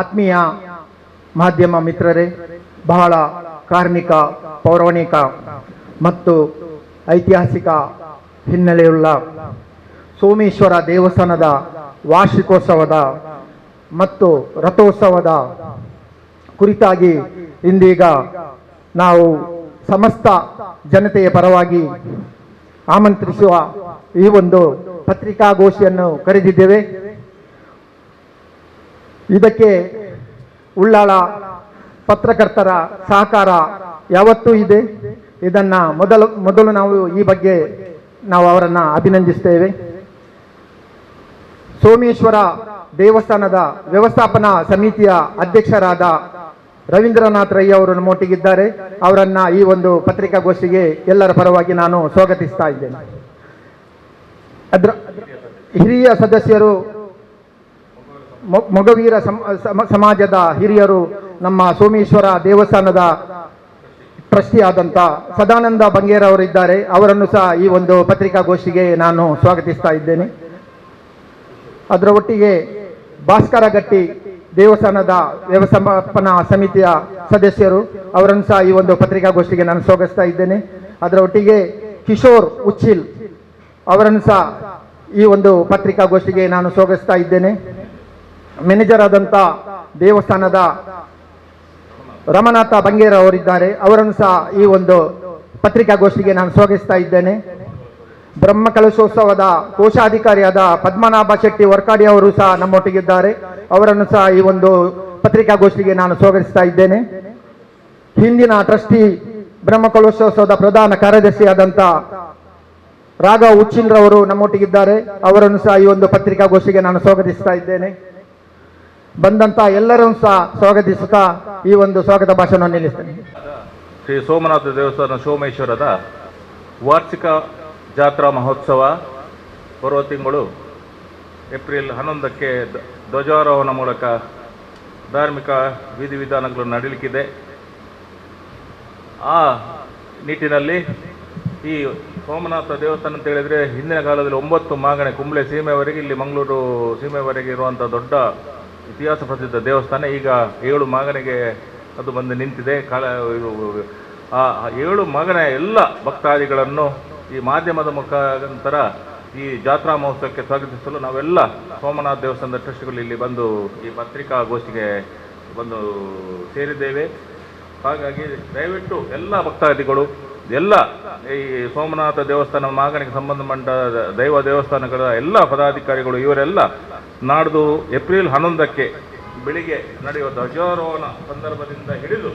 ಆತ್ಮೀಯ ಮಾಧ್ಯಮ ಮಿತ್ರರೇ, ಬಹಳ ಕಾರ್ಮಿಕ, ಪೌರಾಣಿಕ ಮತ್ತು ಐತಿಹಾಸಿಕ ಹಿನ್ನೆಲೆಯುಳ್ಳ ಸೋಮೇಶ್ವರ ದೇವಸ್ಥಾನದ ವಾರ್ಷಿಕೋತ್ಸವದ ಮತ್ತು ರಥೋತ್ಸವದ ಕುರಿತಾಗಿ ಇಂದೀಗ ನಾವು ಸಮಸ್ತ ಜನತೆಯ ಪರವಾಗಿ ಆಮಂತ್ರಿಸುವ ಈ ಒಂದು ಪತ್ರಿಕಾಗೋಷ್ಠಿಯನ್ನು ಕರೆದಿದ್ದೇವೆ. ಇದಕ್ಕೆ ಉಳ್ಳಾಳ, ಪತ್ರಕರ್ತರ ಸಹಕಾರ ಯಾವತ್ತೂ ಇದೆ. ಇದನ್ನ ಮೊದಲು ಮೊದಲು ನಾವು ಈ ಬಗ್ಗೆ ನಾವು ಅವರನ್ನ ಅಭಿನಂದಿಸ್ತೇವೆ. ಸೋಮೇಶ್ವರ ದೇವಸ್ಥಾನದ ವ್ಯವಸ್ಥಾಪನಾ ಸಮಿತಿಯ ಅಧ್ಯಕ್ಷರಾದ ರವೀಂದ್ರನಾಥ್ ರೈ ಅವರು ನಮ್ಮೊಟ್ಟಿಗಿದ್ದಾರೆ. ಅವರನ್ನ ಈ ಒಂದು ಪತ್ರಿಕಾಗೋಷ್ಠಿಗೆ ಎಲ್ಲರ ಪರವಾಗಿ ನಾನು ಸ್ವಾಗತಿಸ್ತಾ ಇದ್ದೇನೆ. ಅದ್ರ ಹಿರಿಯ ಸದಸ್ಯರು ಮೊಗವೀರ ಸಮ- ಸಮ- ಸಮಾಜದ ಹಿರಿಯರು ನಮ್ಮ ಸೋಮೇಶ್ವರ ದೇವಸ್ಥಾನದ ಟ್ರಸ್ಟಿ ಆದಂತ ಸದಾನಂದ ಬಂಗೇರ್ ಅವರಿದ್ದಾರೆ. ಅವರನ್ನು ಸಹ ಈ ಒಂದು ಪತ್ರಿಕಾಗೋಷ್ಠಿಗೆ ನಾನು ಸ್ವಾಗತಿಸ್ತಾ ಇದ್ದೇನೆ. ಅದರ ಒಟ್ಟಿಗೆ ಭಾಸ್ಕರ ಗಟ್ಟಿ ದೇವಸ್ಥಾನದ ವ್ಯವಸ್ಥಾಪನಾ ಸಮಿತಿಯ ಸದಸ್ಯರು, ಅವರನ್ನು ಸಹ ಈ ಒಂದು ಪತ್ರಿಕಾಗೋಷ್ಠಿಗೆ ನಾನು ಸ್ವಾಗತಿಸ್ತಾ ಇದ್ದೇನೆ. ಅದರ ಒಟ್ಟಿಗೆ ಕಿಶೋರ್ ಉಚ್ಚಿಲ್ ಅವರನ್ನು ಸಹ ಈ ಒಂದು ಪತ್ರಿಕಾಗೋಷ್ಠಿಗೆ ನಾನು ಸ್ವಾಗತಿಸ್ತಾ ಇದ್ದೇನೆ. ಮ್ಯಾನೇಜರ್ ಆದಂತ ದೇವಸ್ಥಾನದ ರಮನಾಥ ಬಂಗೇರ ಅವರಿದ್ದಾರೆ. ಅವರನ್ನು ಸಹ ಈ ಒಂದು ಪತ್ರಿಕಾಗೋಷ್ಠಿಗೆ ನಾನು ಸ್ವಾಗತಿಸ್ತಾ ಇದ್ದೇನೆ. ಬ್ರಹ್ಮ ಕಲಶೋತ್ಸವದ ಕೋಶಾಧಿಕಾರಿಯಾದ ಪದ್ಮನಾಭ ಶೆಟ್ಟಿ ವರ್ಕಾಡಿ ಅವರು ಸಹ ನಮ್ಮೊಟ್ಟಿಗಿದ್ದಾರೆ. ಅವರನ್ನು ಸಹ ಈ ಒಂದು ಪತ್ರಿಕಾಗೋಷ್ಠಿಗೆ ನಾನು ಸ್ವಾಗತಿಸ್ತಾ ಇದ್ದೇನೆ. ಹಿಂದಿನ ಟ್ರಸ್ಟಿ ಬ್ರಹ್ಮ ಕಲಶೋತ್ಸವದ ಪ್ರಧಾನ ಕಾರ್ಯದರ್ಶಿಯಾದಂಥ ರಾಘವ್ ಉಚ್ಚಿಲ್ರವರು ನಮ್ಮೊಟ್ಟಿಗಿದ್ದಾರೆ. ಅವರನ್ನು ಸಹ ಈ ಒಂದು ಪತ್ರಿಕಾಗೋಷ್ಠಿಗೆ ನಾನು ಸ್ವಾಗತಿಸ್ತಾ ಇದ್ದೇನೆ. ಬಂದಂತ ಎಲ್ಲರೂ ಸಹ ಸ್ವಾಗತಿಸುತ್ತಾ ಈ ಒಂದು ಸ್ವಾಗತ ಭಾಷಣ ನಿಲ್ಲಿಸ್ತೇನೆ. ಶ್ರೀ ಸೋಮನಾಥ ದೇವಸ್ಥಾನ ಸೋಮೇಶ್ವರದ ವಾರ್ಷಿಕ ಜಾತ್ರಾ ಮಹೋತ್ಸವ ಬರುವ ತಿಂಗಳು ಏಪ್ರಿಲ್ ಹನ್ನೊಂದಕ್ಕೆ ಧ್ವಜಾರೋಹಣ ಮೂಲಕ ಧಾರ್ಮಿಕ ವಿಧಿವಿಧಾನಗಳು ನಡೀಲಿಕ್ಕಿದೆ. ಆ ನಿಟ್ಟಿನಲ್ಲಿ ಈ ಸೋಮನಾಥ ದೇವಸ್ಥಾನ ಅಂತ ಹೇಳಿದರೆ ಹಿಂದಿನ ಕಾಲದಲ್ಲಿ ಒಂಬತ್ತು ಮಾಗಣೆ ಕುಂಬ್ಳೆ ಸೀಮೆವರೆಗೆ, ಇಲ್ಲಿ ಮಂಗಳೂರು ಸೀಮೆವರೆಗೆ ಇರುವಂಥ ದೊಡ್ಡ ಇತಿಹಾಸ ಪ್ರಸಿದ್ಧ ದೇವಸ್ಥಾನ. ಈಗ ಏಳು ಮಗನಿಗೆ ಅದು ಬಂದು ನಿಂತಿದೆ. ಕಾಲ ಆ ಏಳು ಮಗನ ಎಲ್ಲ ಭಕ್ತಾದಿಗಳನ್ನು ಈ ಮಾಧ್ಯಮದ ಮುಖಾಂತರ ಈ ಜಾತ್ರಾ ಮಹೋತ್ಸವಕ್ಕೆ ಸ್ವಾಗತಿಸಲು ನಾವೆಲ್ಲ ಸೋಮನಾಥ ದೇವಸ್ಥಾನದ ಟ್ರಸ್ಟ್ಗಳು ಇಲ್ಲಿ ಬಂದು ಈ ಪತ್ರಿಕಾಗೋಷ್ಠಿಗೆ ಬಂದು ಸೇರಿದ್ದೇವೆ. ಹಾಗಾಗಿ ದಯವಿಟ್ಟು ಎಲ್ಲ ಭಕ್ತಾದಿಗಳು ಎಲ್ಲ ಈ ಸೋಮನಾಥ ದೇವಸ್ಥಾನ ಮಾಗಣಿಗೆ ಸಂಬಂಧಪಟ್ಟ ದೈವ ದೇವಸ್ಥಾನಗಳ ಎಲ್ಲ ಪದಾಧಿಕಾರಿಗಳು, ಇವರೆಲ್ಲ ನಾಡ್ದು ಏಪ್ರಿಲ್ ಹನ್ನೊಂದಕ್ಕೆ ಬೆಳಿಗ್ಗೆ ನಡೆಯುವ ಧ್ವಜಾರೋಹಣ ಸಂದರ್ಭದಿಂದ ಹಿಡಿದು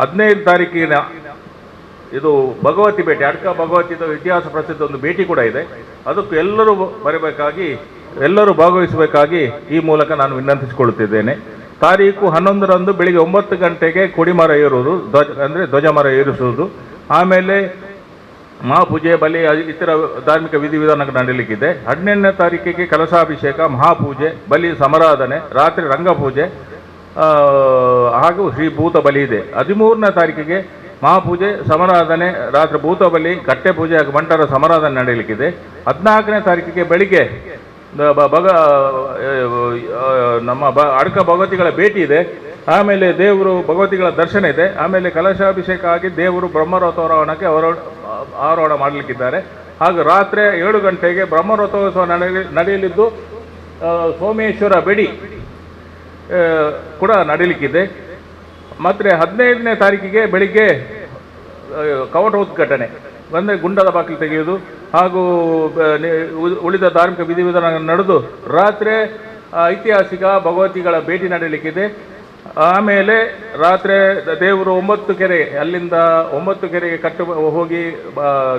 ಹದಿನೈದು ತಾರೀಕಿನ ಇದು ಭಗವತಿ ಭೇಟಿ, ಅಡ್ಕ ಭಗವತಿದ ಇತಿಹಾಸ ಪ್ರಸಿದ್ಧ ಒಂದು ಭೇಟಿ ಕೂಡ ಇದೆ. ಅದಕ್ಕೂ ಎಲ್ಲರೂ ಬರಬೇಕಾಗಿ, ಎಲ್ಲರೂ ಭಾಗವಹಿಸಬೇಕಾಗಿ ಈ ಮೂಲಕ ನಾನು ವಿನಂತಿಸಿಕೊಳ್ಳುತ್ತಿದ್ದೇನೆ. ತಾರೀಕು ಹನ್ನೊಂದರಂದು ಬೆಳಿಗ್ಗೆ ಒಂಬತ್ತು ಗಂಟೆಗೆ ಕೊಡಿಮರ ಏರುವುದು ಧ್ವಜ ಅಂದರೆ ಧ್ವಜಮರ ಏರಿಸುವುದು. ಆಮೇಲೆ ಮಹಾಪೂಜೆ ಬಲಿ ಇತರ ಧಾರ್ಮಿಕ ವಿಧಿವಿಧಾನಗಳು ನಡೆಯಲಿಕ್ಕಿದೆ ಹದಿನೆಂಟನೇ ತಾರೀಕಿಗೆ ಕಲಶಾಭಿಷೇಕ ಮಹಾಪೂಜೆ ಬಲಿ ಸಮರಾಧನೆ ರಾತ್ರಿ ರಂಗಪೂಜೆ ಹಾಗೂ ಶ್ರೀ ಭೂತ ಬಲಿ ಇದೆ. ಹದಿಮೂರನೇ ತಾರೀಕಿಗೆ ಮಹಾಪೂಜೆ ಸಮರಾಧನೆ ರಾತ್ರಿ ಭೂತ ಬಲಿ ಕಟ್ಟೆ ಪೂಜೆ ಹಾಗೂ ಮಂಟರ ಸಮರಾಧನೆ ನಡೆಯಲಿಕ್ಕಿದೆ ಹದಿನಾಲ್ಕನೇ ತಾರೀಕಿಗೆ ಬೆಳಿಗ್ಗೆ ಆ, ನಮ್ಮ ಬ ಅಡ್ಕ ಭಗವತಿಗಳ ಭೇಟಿ ಇದೆ. ಆಮೇಲೆ ದೇವರು ಭಗವತಿಗಳ ದರ್ಶನ ಇದೆ. ಆಮೇಲೆ ಕಲಶಾಭಿಷೇಕ ಆಗಿ ದೇವರು ಬ್ರಹ್ಮರಥೋರೋಹಣಕ್ಕೆ ಅವರ ಆರೋಹಣ ಮಾಡಲಿಕ್ಕಿದ್ದಾರೆ. ಹಾಗೂ ರಾತ್ರಿ ಏಳು ಗಂಟೆಗೆ ಬ್ರಹ್ಮರಥೋತ್ಸವ ನಡೆಯ ನಡೆಯಲಿದ್ದು ಸೋಮೇಶ್ವರ ಬೆಡಿ ಕೂಡ ನಡೀಲಿಕ್ಕಿದೆ. ಮತ್ತು ಹದಿನೈದನೇ ತಾರೀಕಿಗೆ ಬೆಳಿಗ್ಗೆ ಕವಟ ಉದ್ಘಾಟನೆ. ಅಂದರೆ ಗುಂಡದ ಬಾಗಿಲು ತೆಗೆಯೋದು ಹಾಗೂ ಉಳಿದ ಧಾರ್ಮಿಕ ವಿಧಿವಿಧಾನ ನಡೆದು, ರಾತ್ರಿ ಐತಿಹಾಸಿಕ ಭಗವತಿಗಳ ಭೇಟಿ ನಡೀಲಿಕ್ಕಿದೆ. ಆಮೇಲೆ ರಾತ್ರಿ ದೇವರು ಒಂಬತ್ತು ಕೆರೆ, ಅಲ್ಲಿಂದ ಒಂಬತ್ತು ಕೆರೆಗೆ ಕಟ್ಟು, ಹೋಗಿ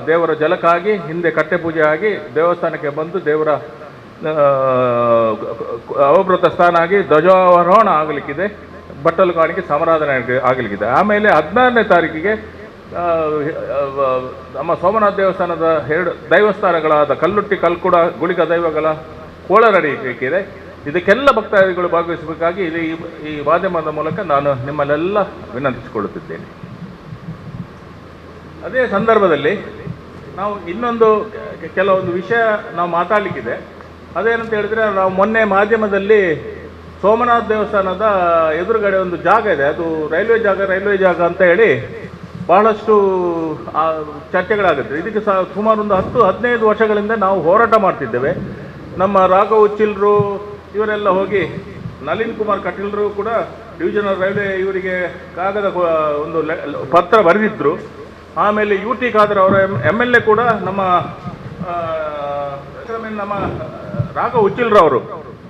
ದೇವರ ಜಲಕ್ಕಾಗಿ, ಹಿಂದೆ ಕಟ್ಟೆ ಪೂಜೆ ಆಗಿ, ದೇವಸ್ಥಾನಕ್ಕೆ ಬಂದು ದೇವರ ಅವಭೃತ ಸ್ಥಾನ ಆಗಿ ಧ್ವಜಾರೋಹಣ ಆಗಲಿಕ್ಕಿದೆ. ಬಟ್ಟಲು ಕಾಣಿಕೆ ಸಮಾರಾಧನೆ ಆಗಲಿಕ್ಕಿದೆ. ಆಮೇಲೆ ಹದಿನಾರನೇ ತಾರೀಕಿಗೆ ನಮ್ಮ ಸೋಮನಾಥ ದೇವಸ್ಥಾನದ ಎರಡು ದೈವಸ್ಥಾನಗಳಾದ ಕಲ್ಲುಟ್ಟಿ, ಕಲ್ಕುಡ ಗುಳಿಗ ದೈವಗಳ ಕೋಳ ನಡೆಯಲಿಕ್ಕಿದೆ ಇದಕ್ಕೆಲ್ಲ ಭಕ್ತಾದಿಗಳು ಭಾಗವಹಿಸಬೇಕಾಗಿ ಇದು ಈ ಮಾಧ್ಯಮದ ಮೂಲಕ ನಾನು ನಿಮ್ಮಲ್ಲೆಲ್ಲ ವಿನಂತಿಸಿಕೊಳ್ಳುತ್ತಿದ್ದೇನೆ. ಅದೇ ಸಂದರ್ಭದಲ್ಲಿ ನಾವು ಇನ್ನೊಂದು ಕೆಲವೊಂದು ವಿಷಯ ನಾವು ಮಾತಾಡಲಿಕ್ಕಿದೆ. ಅದೇನಂತ ಹೇಳಿದ್ರೆ ನಾವು ಮೊನ್ನೆ ಮಾಧ್ಯಮದಲ್ಲಿ ಸೋಮನಾಥ ದೇವಸ್ಥಾನದ ಎದುರುಗಡೆ ಒಂದು ಜಾಗ ಇದೆ. ಅದು ರೈಲ್ವೆ ಜಾಗ ರೈಲ್ವೆ ಜಾಗ ಅಂತ ಹೇಳಿ ಬಹಳಷ್ಟು ಚರ್ಚೆಗಳಾಗುತ್ತೆ. ಇದಕ್ಕೆ ಸಹ ಸುಮಾರು ಒಂದು ಹತ್ತು, ಹದಿನೈದು ವರ್ಷಗಳಿಂದ ನಾವು ಹೋರಾಟ ಮಾಡ್ತಿದ್ದೇವೆ. ನಮ್ಮ ರಾಘವ್ ಉಚ್ಚಿಲ್ರು ಇವರೆಲ್ಲ ಹೋಗಿ ನಳಿನ್ ಕುಮಾರ್ ಕಟೀಲ್ರು ಕೂಡ ಡಿವಿಷನಲ್ ರೈಲ್ವೆ ಇವರಿಗೆ ಕಾಗದ ಒಂದು ಪತ್ರ ಬರೆದಿದ್ದರು ಆಮೇಲೆ ಯು ಟಿ ಖಾದರ್ ಅವರ ಎಂ ಎಲ್ ಎ ಕೂಡ ನಮ್ಮ ನಮ್ಮ ರಾಘವ್ ಉಚ್ಚಿಲ್ರವರು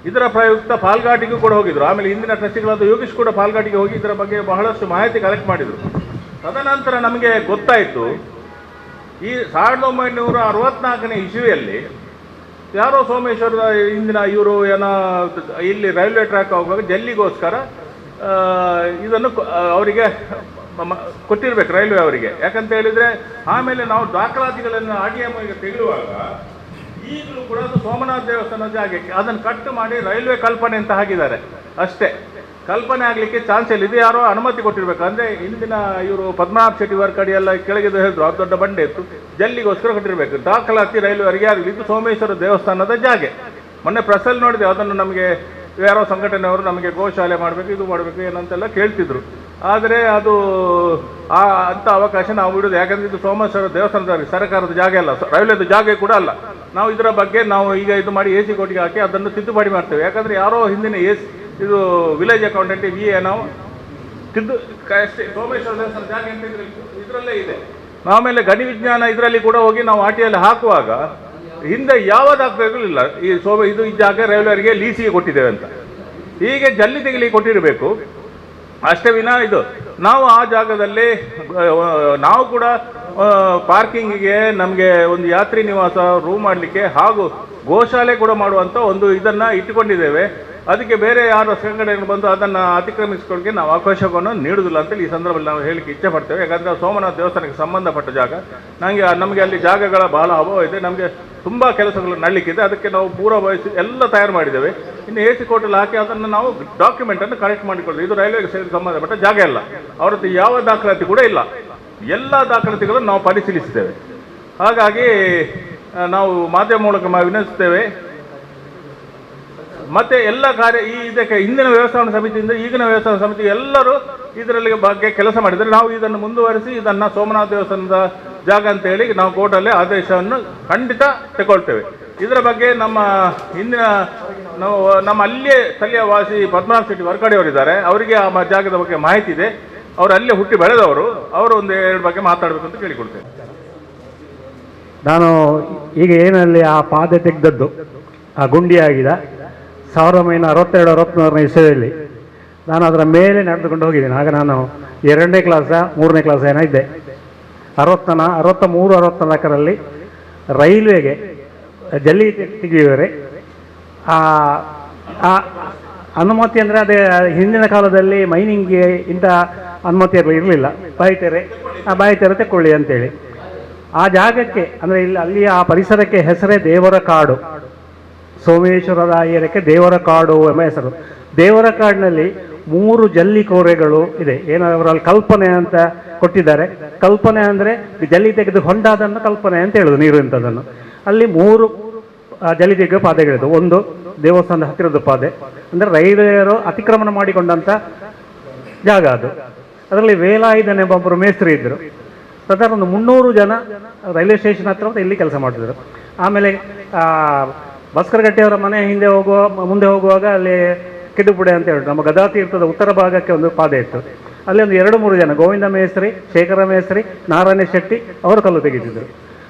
ಇದರ ಪ್ರಯುಕ್ತ ಪಾಲ್ಘಾಟಿಗೂ ಕೂಡ ಹೋಗಿದ್ರು. ಆಮೇಲೆ ಹಿಂದಿನ ಟ್ರಸ್ಟಿಗಳಾದ ಯೋಗೀಶ್ ಕೂಡ ಪಾಲ್ಘಾಟಿಗೆ ಹೋಗಿ ಇದರ ಬಗ್ಗೆ ಬಹಳಷ್ಟು ಮಾಹಿತಿ ಕಲೆಕ್ಟ್ ಮಾಡಿದರು. ತದನಂತರ ನಮಗೆ ಗೊತ್ತಾಯಿತು, ಈ ಸಾವಿರದ ಒಂಬೈನೂರ ಅರವತ್ನಾಲ್ಕನೇ ಇಸುವಿಯಲ್ಲಿ ಯಾರೋ ಸೋಮೇಶ್ವರ ಇಂದಿನ ಇವರು ಏನೋ ಇಲ್ಲಿ ರೈಲ್ವೆ ಟ್ರ್ಯಾಕ್ ಹೋಗುವಾಗ ಜಲ್ಲಿಗೋಸ್ಕರ ಇದನ್ನು ಅವರಿಗೆ ಕೊಟ್ಟಿರ್ಬೇಕು ರೈಲ್ವೆ ಅವರಿಗೆ. ಯಾಕಂತ ಹೇಳಿದ್ರೆ, ಆಮೇಲೆ ನಾವು ದಾಖಲಾತಿಗಳನ್ನು ಆರ್ ಡಿ ಎಂ ತೆಗೆಯುವಾಗ, ಈಗಲೂ ಕೂಡ ಸೋಮನಾಥ ದೇವಸ್ಥಾನ ಜಾಗಕ್ಕೆ ಅದನ್ನು ಕಟ್ ಮಾಡಿ ರೈಲ್ವೆ ಕಲ್ಪನೆ ಅಂತ ಹಾಕಿದ್ದಾರೆ. ಅಷ್ಟೇ. ಕಲ್ಪನೆ ಆಗಲಿಕ್ಕೆ ಚಾನ್ಸ್ ಇಲ್ಲ ಇದು ಯಾರೋ ಅನುಮತಿ ಕೊಟ್ಟಿರ್ಬೇಕು. ಅಂದ್ರೆ ಇಂದಿನ ಇವರು ಪದ್ಮನಾಭ ಶೆಟ್ಟಿ ವರ್ಕಡಿ ಎಲ್ಲ ಕೆಳಗಿದ್ದು ಹೇಳಿದ್ರು, ಅದು ದೊಡ್ಡ ಬಂಡೆ ಇತ್ತು, ಜಲ್ಲಿಗೋಸ್ಕರ ಕೊಟ್ಟಿರಬೇಕು. ದಾಖಲಾತಿ ರೈಲ್ವೆವರೆಗೆ ಆಗಲಿ, ಇದು ಸೋಮೇಶ್ವರ ದೇವಸ್ಥಾನದ ಜಾಗೆ. ಮೊನ್ನೆ ಪ್ರಸಲ್ ನೋಡಿದೆ, ಅದನ್ನು ನಮಗೆ ಯಾರೋ ಸಂಘಟನೆಯವರು ನಮಗೆ ಗೋಶಾಲೆ ಮಾಡಬೇಕು, ಇದು ಮಾಡಬೇಕು, ಏನಂತೆಲ್ಲ ಕೇಳ್ತಿದ್ರು. ಆದರೆ ಅದು ಆ ಅಂತ ಅವಕಾಶ ನಾವು ಬಿಡೋದು ಯಾಕಂದ್ರೆ ಇದು ಸೋಮೇಶ್ವರ ದೇವಸ್ಥಾನದ ಸರ್ಕಾರದ ಜಾಗ ಅಲ್ಲ, ಸ- ರೈಲ್ವೆದು ಜಾಗ ಕೂಡ ಅಲ್ಲ. ನಾವು ಇದರ ಬಗ್ಗೆ ನಾವು ಈಗ ಇದು ಮಾಡಿ ಎ ಸಿ ಕೋಟಿಗೆ ಹಾಕಿ ಅದನ್ನು ತಿದ್ದುಪಡಿ ಮಾಡ್ತೇವೆ. ಯಾಕಂದ್ರೆ ಯಾರೋ ಹಿಂದಿನ ಎಸ್ ಇದು ವಿಲೇಜ್ ಅಕೌಂಟೆಂಟ್ ವಿ ಎ ನಾವು. ತಿದ್ದು ಸೋಮೇಶ್ವರ ಜಾಗ ಅಂತ ಇದರಲ್ಲೇ ಇದೆ. ಆಮೇಲೆ ಗಣಿ ವಿಜ್ಞಾನ ಇದರಲ್ಲಿ ಕೂಡ ಹೋಗಿ ನಾವು ಆಟಿಯಲ್ಲಿ ಹಾಕುವಾಗ ಹಿಂದೆ ಯಾವ ದಾಖಲೆಗಳು ಇಲ್ಲ. ಈ ಸೋಮೆ, ಇದು ಈ ಜಾಗ ರೈಲ್ವೆರಿಗೆ ಲೀಸಿಗೆ ಕೊಟ್ಟಿದ್ದೇವೆ ಅಂತ. ಹೀಗೆ ಜಲ್ಲಿ ತೆಗಿಲಿ ಕೊಟ್ಟಿರಬೇಕು. ಅಷ್ಟೇ ವಿನ ಇದು, ನಾವು ಆ ಜಾಗದಲ್ಲಿ, ನಾವು ಕೂಡ ಪಾರ್ಕಿಂಗಿಗೆ ನಮಗೆ ಒಂದು ಯಾತ್ರಿ ನಿವಾಸ ರೂಮ್ ಮಾಡಲಿಕ್ಕೆ ಹಾಗೂ ಗೋಶಾಲೆ ಕೂಡ ಮಾಡುವಂಥ ಒಂದು ಇದನ್ನು ಇಟ್ಟುಕೊಂಡಿದ್ದೇವೆ. ಅದಕ್ಕೆ ಬೇರೆ ಯಾರು ಸಂಘಟನೆಗಳು ಬಂದು ಅದನ್ನು ಅತಿಕ್ರಮಿಸ್ಕೊಳ್ಳಿಕ್ಕೆ ನಾವು ಅವಕಾಶವನ್ನು ನೀಡುವುದಿಲ್ಲ ಅಂತೇಳಿ ಈ ಸಂದರ್ಭದಲ್ಲಿ ನಾವು ಹೇಳಿಕೆ ಇಚ್ಛೆ ಪಡ್ತೇವೆ. ಯಾಕಂದರೆ ಸೋಮನಾಥ ದೇವಸ್ಥಾನಕ್ಕೆ ಸಂಬಂಧಪಟ್ಟ ಜಾಗ. ನನಗೆ ನಮಗೆ ಅಲ್ಲಿ ಜಾಗಗಳ ಬಹಳ ಅಭಾವ ಇದೆ. ನಮಗೆ ತುಂಬ ಕೆಲಸಗಳು ನಡಲಿಕ್ಕಿದೆ. ಅದಕ್ಕೆ ನಾವು ಪೂರ್ವಭಾವಿಸಿ ಎಲ್ಲ ತಯಾರು ಮಾಡಿದ್ದೇವೆ. ಇನ್ನು ಎ ಸಿ ಕೋರ್ಟಲ್ಲಿ ಹಾಕಿ ಅದನ್ನು ನಾವು ಡಾಕ್ಯುಮೆಂಟನ್ನು ಕಲೆಕ್ಟ್ ಮಾಡಿಕೊಳ್ಳಿ ಇದು ರೈಲ್ವೆಗೆ ಸಂಬಂಧಪಟ್ಟ ಜಾಗ ಇಲ್ಲ ಅವರದ್ದು ಯಾವ ದಾಖಲಾತಿ ಕೂಡ ಇಲ್ಲ. ಎಲ್ಲ ದಾಖಲಾತಿಗಳನ್ನು ನಾವು ಪರಿಶೀಲಿಸಿದ್ದೇವೆ. ಹಾಗಾಗಿ ನಾವು ಮಾಧ್ಯಮ ಮೂಲಕ ವಿನಂತಿಸ್ತೇವೆ. ಮತ್ತೆ ಎಲ್ಲ ಕಾರ್ಯ ಈ ಇದಕ್ಕೆ ಹಿಂದಿನ ವ್ಯವಸ್ಥಾಪನಾ ಸಮಿತಿಯಿಂದ ಈಗಿನ ವ್ಯವಸ್ಥಾಪನಾ ಸಮಿತಿ ಎಲ್ಲರೂ ಇದರಲ್ಲಿ ಬಗ್ಗೆ ಕೆಲಸ ಮಾಡಿದರೆ ನಾವು ಇದನ್ನು ಮುಂದುವರಿಸಿ ಇದನ್ನು ಸೋಮನಾಥ ದೇವಸ್ಥಾನದ ಜಾಗ ಅಂತ ಹೇಳಿ ನಾವು ಕೋರ್ಟಲ್ಲಿ ಆದೇಶವನ್ನು ಖಂಡಿತ ತಗೊಳ್ತೇವೆ ಇದರ ಬಗ್ಗೆ ನಮ್ಮ ಹಿಂದಿನ ನಾವು ನಮ್ಮ ಅಲ್ಲಿಯೇ ಸ್ಥಳೀಯ ವಾಸಿ ಪದ್ಮನಾಭ ಶೆಟ್ಟಿ ವರ್ಕಡೆಯವರಿದ್ದಾರೆ. ಅವರಿಗೆ ಆ ಜಾಗದ ಬಗ್ಗೆ ಮಾಹಿತಿ ಇದೆ. ಅವರು ಅಲ್ಲೇ ಹುಟ್ಟಿ ಬೆಳೆದವರು. ಅವರು ಒಂದು ಎರಡು ಬಗ್ಗೆ ಮಾತಾಡಬೇಕು ಅಂತ ಕೇಳಿಕೊಳ್ತೇವೆ ನಾನು ಈಗ ಏನಲ್ಲಿ ಆ ಪಾದೆ ತೆಗೆದದ್ದು, ಆ ಗುಂಡಿ ಆಗಿದೆ ಸಾವಿರದ ಒಂಬೈನೂರ ಅರವತ್ತೆರಡು ಅರವತ್ತ್ಮೂರನೇ ಇಸವಿಯಲ್ಲಿ ನಾನು ಅದರ ಮೇಲೆ ನಡೆದುಕೊಂಡು ಹೋಗಿದ್ದೀನಿ. ಆಗ ನಾನು ಎರಡನೇ ಕ್ಲಾಸ ಮೂರನೇ ಕ್ಲಾಸ್ ಏನೋ ಇದ್ದೆ ಅರವತ್ತನ ಅರವತ್ತ ಮೂರು ಅರವತ್ತ್ನಾಲ್ಕರಲ್ಲಿ ರೈಲ್ವೆಗೆ, ಜಲ್ಲಿ ತೆಗೆಯುವರೆ ಅನುಮತಿ ಅಂದರೆ ಅದೇ, ಹಿಂದಿನ ಕಾಲದಲ್ಲಿ ಮೈನಿಂಗ್ಗೆ ಇಂಥ ಅನುಮತಿ ಇರಲಿಲ್ಲ. ಬಾಯಿತೆರೆ ಆ ಬಾಯಿತೆರೆ ತೆಕ್ಕೊಳ್ಳಿ ಅಂತೇಳಿ. ಆ ಜಾಗಕ್ಕೆ, ಅಂದರೆ ಇಲ್ಲಿ ಅಲ್ಲಿ ಆ ಪರಿಸರಕ್ಕೆ ಹೆಸರೇ ದೇವರ ಕಾಡು. ಸೋಮೇಶ್ವರ ರಾಯರಕ್ಕೆ ದೇವರ ಕಾಡು ಎಂಬ ಹೆಸರು. ದೇವರ ಕಾಡಿನಲ್ಲಿ ಮೂರು ಜಲ್ಲಿ ಕೋರೆಗಳು ಇದೆ. ಏನೋ ಅವರಲ್ಲಿ ಕಲ್ಪನೆ ಅಂತ ಕೊಟ್ಟಿದ್ದಾರೆ. ಕಲ್ಪನೆ ಅಂದರೆ ಜಲ್ಲಿ ತೆಗೆದು ಹೊಂಡಾದನ್ನು ಕಲ್ಪನೆ ಅಂತ ಹೇಳುದು ನೀರು ಇಂಥದ್ದನ್ನು. ಅಲ್ಲಿ ಮೂರು ಜಲ್ಲಿ ತೆಗೆಯುವ ಪಾದೆಗಳಿದೆ. ಒಂದು ದೇವಸ್ಥಾನದ ಹತ್ತಿರದ ಪಾದೆ. ಅಂದರೆ ರೈಲ್ವೆಯರು ಅತಿಕ್ರಮಣ ಮಾಡಿಕೊಂಡಂಥ ಜಾಗ ಅದು. ಅದರಲ್ಲಿ ವೇಲಾಯುಧನ್ ಎಂಬ ಒಬ್ಬರು ಮೇಸ್ತ್ರಿ ಇದ್ದರು. ಸದಾರ ಒಂದು ಮುನ್ನೂರು ಜನ ರೈಲ್ವೆ ಸ್ಟೇಷನ್ ಹತ್ರ ಇಲ್ಲಿ ಕೆಲಸ ಮಾಡ್ತಿದ್ರು ಆಮೇಲೆ ಆ, ಭಾಸ್ಕರ್ ಗಟ್ಟಿಯವರ ಮನೆ ಹಿಂದೆ ಹೋಗುವ ಮುಂದೆ ಹೋಗುವಾಗ ಅಲ್ಲಿ ಕಿಡುಪುಡೆ ಅಂತ ಹೇಳಿ ನಮ್ಮ ಗದಾ ತೀರ್ಥದ ಉತ್ತರ ಭಾಗಕ್ಕೆ ಒಂದು ಪಾದೆ ಇತ್ತು. ಅಲ್ಲಿ ಒಂದು ಎರಡು ಮೂರು ಜನ ಗೋವಿಂದ ಮೇಸ್ತ್ರಿ ಶೇಖರ ಮೇಸ್ತ್ರಿ ನಾರಾಯಣ ಶೆಟ್ಟಿ ಅವರು ಕಲ್ಲು ತೆಗೆದಿದ್ದರು.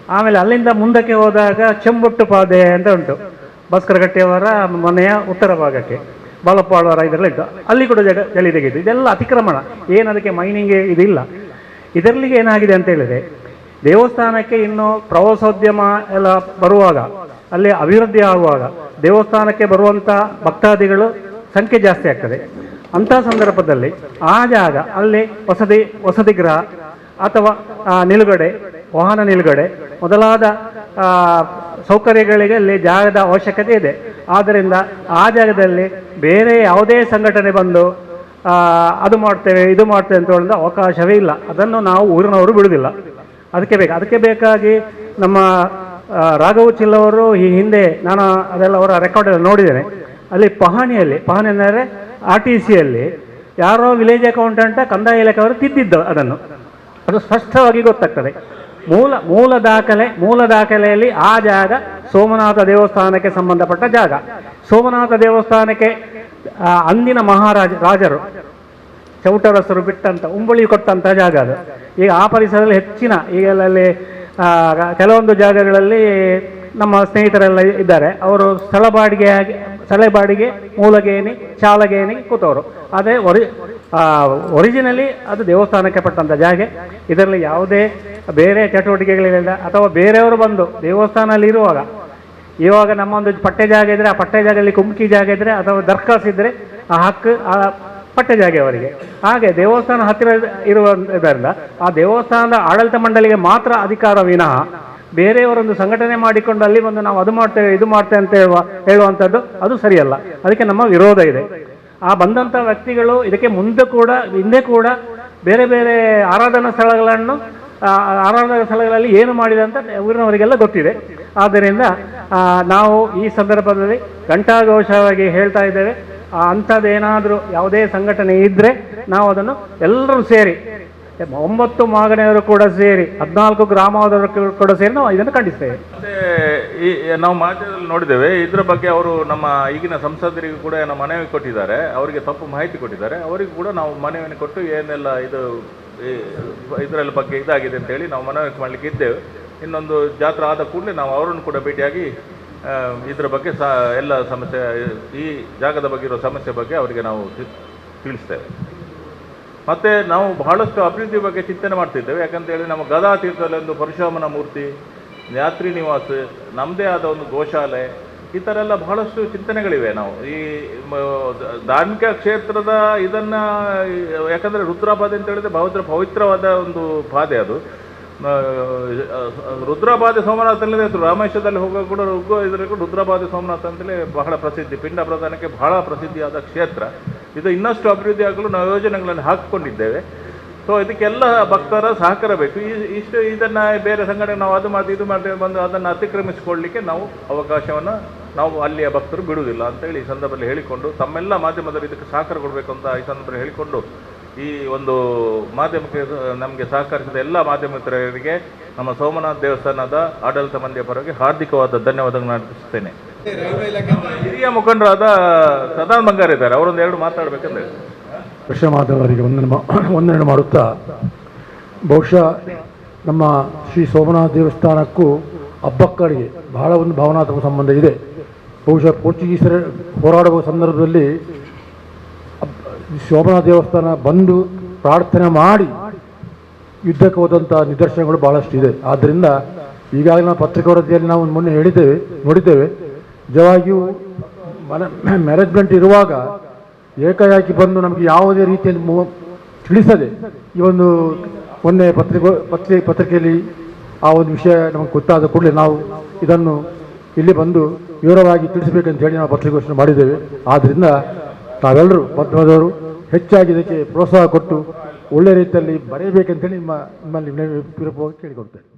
ಆಮೇಲೆ ಅಲ್ಲಿಂದ ಮುಂದಕ್ಕೆ ಹೋದಾಗ ಚೆಂಬೊಟ್ಟು ಪಾದೆ ಅಂತ ಉಂಟು. ಭಾಸ್ಕರ ಗಟ್ಟಿಯವರ ಮನೆಯ ಉತ್ತರ ಭಾಗಕ್ಕೆ. ಬಾಲಪ್ಪಾಳವರ ಇದರಲ್ಲಿ ಇತ್ತು ಅಲ್ಲಿ ಕೂಡ ಜಗ ಜಲಿ ತೆಗೆದು ಇದೆಲ್ಲ ಅತಿಕ್ರಮಣ. ಏನದಕ್ಕೆ ಮೈನಿಂಗ್ ಇದಿಲ್ಲ. ಇದರಲ್ಲಿ ಏನಾಗಿದೆ ಅಂತ ಹೇಳಿದ್ರೆ ದೇವಸ್ಥಾನಕ್ಕೆ ಇನ್ನು ಪ್ರವಾಸೋದ್ಯಮ ಎಲ್ಲ ಬರುವಾಗ, ಅಲ್ಲಿ ಅಭಿವೃದ್ಧಿ ಆಗುವಾಗ ದೇವಸ್ಥಾನಕ್ಕೆ ಬರುವಂಥ ಭಕ್ತಾದಿಗಳು ಸಂಖ್ಯೆ ಜಾಸ್ತಿ ಆಗ್ತದೆ. ಅಂಥ ಸಂದರ್ಭದಲ್ಲಿ ಆ ಜಾಗ, ಅಲ್ಲಿ ವಸತಿ ವಸತಿ ಗೃಹ ಅಥವಾ ನಿಲುಗಡೆ, ವಾಹನ ನಿಲುಗಡೆ ಮೊದಲಾದ ಸೌಕರ್ಯಗಳಿಗೆ ಅಲ್ಲಿ ಜಾಗದ ಅವಶ್ಯಕತೆ ಇದೆ. ಆದ್ದರಿಂದ ಆ ಜಾಗದಲ್ಲಿ ಬೇರೆ ಯಾವುದೇ ಸಂಘಟನೆ ಬಂದು ಅದು ಮಾಡ್ತೇವೆ, ಇದು ಮಾಡ್ತೇವೆ ಅಂತ ಹೇಳಿದ ಅವಕಾಶವೇ ಇಲ್ಲ. ಅದನ್ನು ನಾವು ಊರಿನವರು ಬಿಡುವುದಿಲ್ಲ. ಅದಕ್ಕೆ ಬೇಕು. ಅದಕ್ಕೆ ಬೇಕಾಗಿ ನಮ್ಮ ರಾಘವ್ ರಾಘವ ಚಿಲ್ಲವರು ಈ ಹಿಂದೆ ನಾನು ಅದೆಲ್ಲ ಅವರ ರೆಕಾರ್ಡ್ ನೋಡಿದ್ದೇನೆ. ಅಲ್ಲಿ ಪಹಣಿಯಲ್ಲಿ, ಪಹಣಿ ಅಂದರೆ ಆರ್ ಟಿ ಸಿಯಲ್ಲಿ ಯಾರೋ ವಿಲೇಜ್ ಅಕೌಂಟೆಂಟ ಕಂದಾಯ ಇಲಾಖೆಯವರು ತಿದ್ದಿದ್ದು ಅದನ್ನು. ಅದು ಸ್ಪಷ್ಟವಾಗಿ ಗೊತ್ತಾಗ್ತದೆ. ಮೂಲ ಮೂಲ ದಾಖಲೆ, ಮೂಲ ದಾಖಲೆಯಲ್ಲಿ ಆ ಜಾಗ ಸೋಮನಾಥ ದೇವಸ್ಥಾನಕ್ಕೆ ಸಂಬಂಧಪಟ್ಟ ಜಾಗ. ಸೋಮನಾಥ ದೇವಸ್ಥಾನಕ್ಕೆ ಅಂದಿನ ಮಹಾರಾಜ, ರಾಜರು. ಚೌಟರಸರು ಬಿಟ್ಟಂತ, ಉಂಬಳಿ ಕೊಟ್ಟಂತ ಜಾಗ ಅದು. ಈಗ ಆ ಪರಿಸರದಲ್ಲಿ ಹೆಚ್ಚಿನ ಈಗ ಅಲ್ಲಿ ಕೆಲವೊಂದು ಜಾಗಗಳಲ್ಲಿ ನಮ್ಮ ಸ್ನೇಹಿತರೆಲ್ಲ ಇದ್ದಾರೆ. ಅವರು ಸ್ಥಳ ಬಾಡಿಗೆ ಆಗಿ ಸ್ಥಳ ಬಾಡಿಗೆ ಮೂಲಗೇಣಿ, ಶಾಲಗೇಣಿ ಕೂತವರು. ಅದೇ ಒರಿ ಒರಿಜಿನಲಿ ಅದು ದೇವಸ್ಥಾನಕ್ಕೆ ಪಟ್ಟಂಥ ಜಾಗೆ. ಇದರಲ್ಲಿ ಯಾವುದೇ ಬೇರೆ ಚಟುವಟಿಕೆಗಳಿಲ್ಲ ಅಥವಾ ಬೇರೆಯವರು ಬಂದು ದೇವಸ್ಥಾನದಲ್ಲಿ ಇರುವಾಗ, ಇವಾಗ ನಮ್ಮೊಂದು ಪಟ್ಟೆ ಜಾಗ ಇದ್ದರೆ ಆ ಪಟ್ಟೆ ಜಾಗದಲ್ಲಿ ಕುಮ್ಕಿ ಜಾಗ ಇದ್ದರೆ ಅಥವಾ ದರ್ಖಾಸ್ ಇದ್ದರೆ ಆ ಹಕ್ಕು, ಆ ಪಟ್ಟೆ ಜಾಗೆ ಅವರಿಗೆ. ಹಾಗೆ ದೇವಸ್ಥಾನ ಹತ್ತಿರ ಇರುವುದರಿಂದ ಆ ದೇವಸ್ಥಾನದ ಆಡಳಿತ ಮಂಡಳಿಗೆ ಮಾತ್ರ ಅಧಿಕಾರ ವಿನಃ ಬೇರೆಯವರೊಂದು ಸಂಘಟನೆ ಮಾಡಿಕೊಂಡು ಅಲ್ಲಿ ಬಂದು ನಾವು ಅದು ಮಾಡ್ತೇವೆ, ಇದು ಮಾಡ್ತೇವೆ ಅಂತ ಹೇಳುವ, ಹೇಳುವಂಥದ್ದು ಅದು ಸರಿಯಲ್ಲ. ಅದಕ್ಕೆ ನಮ್ಮ ವಿರೋಧ ಇದೆ. ಆ ಬಂದಂಥ ವ್ಯಕ್ತಿಗಳು ಇದಕ್ಕೆ ಮುಂದೆ ಕೂಡ, ಹಿಂದೆ ಕೂಡ ಬೇರೆ ಬೇರೆ ಆರಾಧನಾ ಸ್ಥಳಗಳನ್ನು ಆರಾಧನಾ ಸ್ಥಳಗಳಲ್ಲಿ ಏನು ಮಾಡಿದೆ ಅಂತ ಊರಿನವರಿಗೆಲ್ಲ ಗೊತ್ತಿದೆ. ಆದ್ದರಿಂದ ನಾವು ಈ ಸಂದರ್ಭದಲ್ಲಿ ಘಂಟಾಘೋಷವಾಗಿ ಹೇಳ್ತಾ ಇದ್ದೇವೆ. ಅಂಥದ್ದೇನಾದರೂ ಯಾವುದೇ ಸಂಘಟನೆ ಇದ್ದರೆ ನಾವು ಅದನ್ನು ಎಲ್ಲರೂ ಸೇರಿ, ಒಂಬತ್ತು ಮಾಗಣಿಯವರು ಕೂಡ ಸೇರಿ, ಹದಿನಾಲ್ಕು ಗ್ರಾಮದವರು ಕೂಡ ಸೇರಿ ನಾವು ಇದನ್ನು ಖಂಡಿಸ್ತೇವೆ. ಈ ನಾವು ಮಾಧ್ಯಮದಲ್ಲಿ ನೋಡಿದ್ದೇವೆ, ಇದರ ಬಗ್ಗೆ ಅವರು ನಮ್ಮ ಈಗಿನ ಸಂಸದರಿಗೂ ಕೂಡ ನಮ್ಮ ಮನವಿ ಕೊಟ್ಟಿದ್ದಾರೆ, ಅವರಿಗೆ ತಪ್ಪು ಮಾಹಿತಿ ಕೊಟ್ಟಿದ್ದಾರೆ, ಅವರಿಗೂ ಕೂಡ ನಾವು ಮನವಿಯನ್ನು ಕೊಟ್ಟು ಏನೆಲ್ಲ ಇದು ಇದರ ಬಗ್ಗೆ ಇದಾಗಿದೆ ಅಂತ ಹೇಳಿ ನಾವು ಮನವಿ ಮಾಡಲಿಕ್ಕೆ ಇದ್ದೇವೆ. ಇನ್ನೊಂದು ಜಾತ್ರೆ ಆದ ಕೂಡಲೇ ನಾವು ಅವರನ್ನು ಕೂಡ ಭೇಟಿಯಾಗಿ ಇದರ ಬಗ್ಗೆ ಸಹ ಎಲ್ಲ ಸಮಸ್ಯೆ, ಈ ಜಾಗದ ಬಗ್ಗೆ ಇರೋ ಸಮಸ್ಯೆ ಬಗ್ಗೆ ಅವರಿಗೆ ನಾವು ತಿಳಿಸ್ತೇವೆ. ಮತ್ತು ನಾವು ಬಹಳಷ್ಟು ಅಭಿವೃದ್ಧಿ ಬಗ್ಗೆ ಚಿಂತನೆ ಮಾಡ್ತಿದ್ದೇವೆ. ಯಾಕಂತೇಳಿ ನಮ್ಮ ಗದಾ ತೀರ್ಥದಲ್ಲಿ ಒಂದು ಪರಶುರಾಮನ ಮೂರ್ತಿ ಯಾತ್ರಿ ನಿವಾಸ ನಮ್ಮದೇ ಆದ ಒಂದು ಗೋಶಾಲೆ, ಈ ಥರ ಎಲ್ಲ ಬಹಳಷ್ಟು ಚಿಂತನೆಗಳಿವೆ ನಾವು. ಈ ಧಾರ್ಮಿಕ ಕ್ಷೇತ್ರದ ಇದನ್ನು, ಯಾಕಂದರೆ ರುದ್ರಾಪಾದೆ ಅಂತ ಹೇಳಿದ್ರೆ ಪವಿತ್ರ ಪವಿತ್ರವಾದ ಒಂದು ಪಾದೆ ಅದು. ಆ, ರುದ್ರಬಾದೆ ಸೋಮನಾಥ ಹೆಸರು ರಾಮೇಶ್ವರದಲ್ಲಿ ಹೋಗೋ ಕೂಡ ಹೋಗೋ ಇದರಲ್ಲಿ ಕೂಡ ರುದ್ರಬಾದೆ ಸೋಮನಾಥ ಅಂತಲೇ ಬಹಳ ಪ್ರಸಿದ್ಧಿ. ಪಿಂಡ ಪ್ರಧಾನಕ್ಕೆ ಬಹಳ ಪ್ರಸಿದ್ಧಿಯಾದ ಕ್ಷೇತ್ರ. ಇದು ಇನ್ನಷ್ಟು ಅಭಿವೃದ್ಧಿ ಆಗಲು ನಾವು ಯೋಜನೆಗಳನ್ನು ಹಾಕಿಕೊಂಡಿದ್ದೇವೆ. ಸೊ ಇದಕ್ಕೆಲ್ಲ ಭಕ್ತರ ಸಹಕಾರ ಬೇಕು. ಈ ಇಷ್ಟು ಇದನ್ನು ಬೇರೆ ಸಂಘಟನೆ ನಾವು ಅದು ಮಾಡಿ ಇದು ಮಾಡ್ತೇವೆ ಬಂದು ಅದನ್ನು ಅತಿಕ್ರಮಿಸಿಕೊಳ್ಳಲಿಕ್ಕೆ ನಾವು ಅವಕಾಶವನ್ನು ನಾವು ಅಲ್ಲಿಯ ಭಕ್ತರು ಬಿಡುವುದಿಲ್ಲ ಅಂತೇಳಿ ಈ ಸಂದರ್ಭದಲ್ಲಿ ಹೇಳಿಕೊಂಡು ತಮ್ಮೆಲ್ಲ ಮಾಧ್ಯಮದಲ್ಲಿ ಇದಕ್ಕೆ ಸಹಕಾರ ಕೊಡಬೇಕು ಅಂತ ಈ ಸಂದರ್ಭದಲ್ಲಿ ಹೇಳಿಕೊಂಡು ಈ ಒಂದು ಮಾಧ್ಯಮಕ್ಕೆ ನಮಗೆ ಸಹಕರಿಸಿದ ಎಲ್ಲ ಮಾಧ್ಯಮ ಮಿತ್ರರಿಗೆ ನಮ್ಮ ಸೋಮನಾಥ ದೇವಸ್ಥಾನದ ಆಡಳಿತ ಮಂದಿಯ ಪರವಾಗಿ ಹಾರ್ದಿಕವಾದ ಧನ್ಯವಾದಗಳನ್ನು ಅರ್ಪಿಸುತ್ತೇನೆ ಹಿರಿಯ ಮುಖಂಡರಾದ ಸದಾನ್ ಬಂಗಾರ ಇದ್ದಾರೆ. ಅವರೊಂದು ಎರಡು ಮಾತಾಡಬೇಕಂದ್ರೆ. ವಿಷಯ ಮಾಧ್ಯಮರಿಗೆ ಮಾ ಒಂದೆರಡು ಮಾಡುತ್ತಾ. ಬಹುಶಃ ನಮ್ಮ ಶ್ರೀ ಸೋಮನಾಥ ದೇವಸ್ಥಾನಕ್ಕೂ ಹಬ್ಬಕ್ಕಳಿಗೆ ಬಹಳ ಒಂದು ಭಾವನಾತ್ಮಕ ಸಂಬಂಧ ಇದೆ. ಬಹುಶಃ ಪೋರ್ಚುಗೀಸರ ಹೋರಾಡುವ ಸಂದರ್ಭದಲ್ಲಿ ಸೋಮನಾಥ ದೇವಸ್ಥಾನ ಬಂದು ಪ್ರಾರ್ಥನೆ ಮಾಡಿ ಯುದ್ಧಕ್ಕೆ ಹೋದಂಥ ನಿದರ್ಶನಗಳು ಭಾಳಷ್ಟು ಇದೆ. ಆದ್ದರಿಂದ ಈಗಾಗಲೇ ನಾವು ಪತ್ರಿಕಾ ವರದಿಯಲ್ಲಿ ನಾವು ಮೊನ್ನೆ ಹೇಳಿದ್ದೇವೆ, ನೋಡಿದ್ದೇವೆ. ನಿಜವಾಗಿಯೂ ಮನ ಮ್ಯಾನೇಜ್ಮೆಂಟ್ ಇರುವಾಗ ಏಕಾಏಕಿ ಬಂದು ನಮಗೆ ಯಾವುದೇ ರೀತಿಯಲ್ಲಿ ತಿಳಿಸದೆ ಈ ಒಂದು ಮೊನ್ನೆ ಪತ್ರಿಕೆ ಪತ್ರಿಕೆ ಪತ್ರಿಕೆಯಲ್ಲಿ ಆ ಒಂದು ವಿಷಯ ನಮಗೆ ಗೊತ್ತಾದ ಕೂಡಲೇ ನಾವು ಇದನ್ನು ಇಲ್ಲಿ ಬಂದು ವಿವರವಾಗಿ ತಿಳಿಸಬೇಕಂತ ಹೇಳಿ ನಾವು ಪತ್ರಿಕೋಷಣೆ ಮಾಡಿದ್ದೇವೆ. ಆದ್ದರಿಂದ ತಾವೆಲ್ಲರೂ ಪದ್ಮದವರು ಹೆಚ್ಚಾಗಿ ಇದಕ್ಕೆ ಪ್ರೋತ್ಸಾಹ ಕೊಟ್ಟು ಒಳ್ಳೆ ರೀತಿಯಲ್ಲಿ ಬರೆಯಬೇಕಂತೇಳಿ ನಿಮ್ಮ ನಿಮ್ಮಲ್ಲಿ ಕೇಳಿಕೊಡ್ತೇನೆ